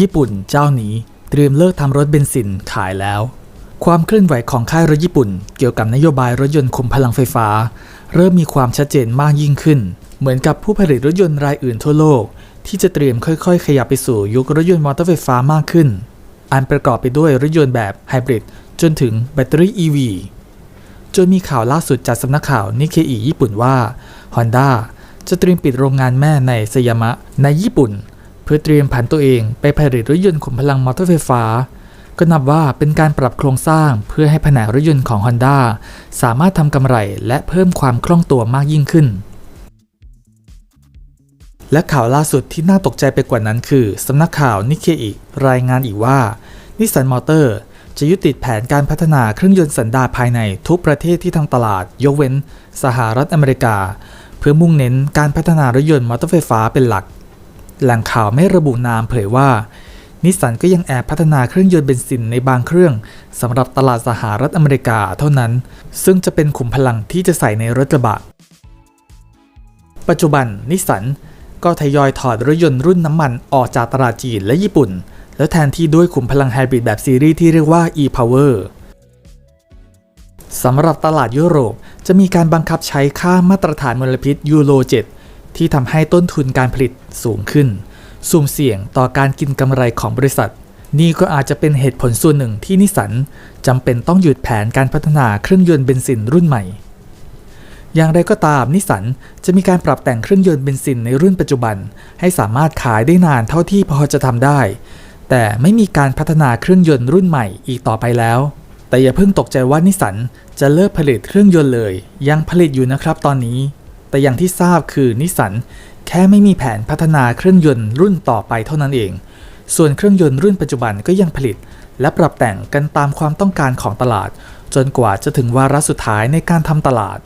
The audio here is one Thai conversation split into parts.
ญี่ปุ่นเจ้านี้เตรียมเลิกทำรถเบนซินขายแล้ว ความเคลื่อนไหวของค่ายรถญี่ปุ่น เกี่ยวกับนโยบายรถยนต์คุมพลังไฟฟ้า เริ่มมีความชัดเจนมากยิ่งขึ้น เหมือนกับผู้ผลิตรถยนต์รายอื่นทั่วโลก ที่จะเตรียมค่อยๆ ขยับไปสู่ยุครถยนต์มอเตอร์ไฟฟ้ามากขึ้น อันประกอบไปด้วยรถยนต์แบบไฮบริดจนถึงแบตเตอรี่ EV จนมีข่าวล่าสุดจากสำนักข่าวนิเคอิญี่ปุ่นว่า Honda จะเตรียมปิดโรงงานแม่ในสยามะในญี่ปุ่น เพื่อเตรียมผันตัวเองไปผลิตรถยนต์ขุมพลังมอเตอร์ไฟฟ้า ก็นับว่าเป็นการปรับโครงสร้างเพื่อให้แผนกรถยนต์ของ Honda สามารถทำกำไรและเพิ่มความคล่องตัวมากยิ่งขึ้น และข่าวล่าสุดที่น่าตกใจไปกว่านั้นคือสำนักข่าวนิเคอิรายงานอีกว่านิสสันมอเตอร์จะยุติแผนการพัฒนาเครื่องยนต์สันดาปภายในทุกประเทศที่ทางตลาด ยกเว้น สหรัฐอเมริกา เพื่อมุ่งเน้นการพัฒนารถยนต์มอเตอร์ไฟฟ้าเป็นหลัก แหล่งข่าวไม่ระบุนามเผยว่า นิสสันก็ยังแอบพัฒนาเครื่องยนต์เบนซินในบางเครื่องสำหรับตลาดสหรัฐอเมริกาเท่านั้น ซึ่งจะเป็นขุมพลังที่จะใส่ในรถกระบะ ปัจจุบันนิสสันก็ทยอยถอดรถยนต์รุ่นน้ำมันออกจากตลาดจีนและญี่ปุ่น แล้วแทนที่ด้วยขุมพลังไฮบริดแบบซีรีส์ที่เรียกว่า e-power สำหรับตลาดยุโรปจะมีการบังคับใช้ค่ามาตรฐานมลพิษยูโร 7 ที่ทำให้ต้นทุนการผลิตสูงขึ้น สุ่มเสี่ยงต่อการกินกำไรของบริษัท นี่ก็อาจจะเป็นเหตุผลส่วนหนึ่งที่นิสันจำเป็นต้องหยุดแผนการพัฒนาเครื่องยนต์เบนซินรุ่นใหม่ อย่างไรก็ตามนิสันจะมีการปรับแต่งเครื่องยนต์เบนซินในรุ่นปัจจุบัน ให้สามารถขายได้นานเท่าที่พอจะทำได้ แต่ไม่มีการพัฒนาเครื่องยนต์รุ่นใหม่อีกต่อไปแล้วแต่อย่าเพิ่งตกใจว่านิสันจะเลิกผลิตเครื่องยนต์เลย ยังผลิตอยู่นะครับตอนนี้ แต่อย่างที่ทราบคือนิสสันแค่ไม่มีแผนพัฒนาเครื่องยนต์รุ่นต่อไปเท่านั้นเอง ส่วนเครื่องยนต์รุ่นปัจจุบันก็ยังผลิต และปรับแต่งกันตามความต้องการของตลาด จนกว่าจะถึงวาระสุดท้ายในการทำตลาด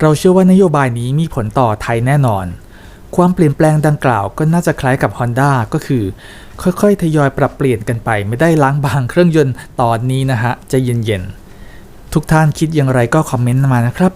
เราเชื่อว่านโยบายนี้มีผลต่อไทยแน่นอน ความเปลี่ยนแปลงดังกล่าวก็น่าจะคล้ายกับ Honda ก็คือ ค่อยๆ ทยอยปรับเปลี่ยนกันไป ไม่ได้ล้างบางเครื่องยนต์ตอนนี้นะฮะจะเย็นๆทุกท่านคิดอย่างไรก็คอมเมนต์มานะครับ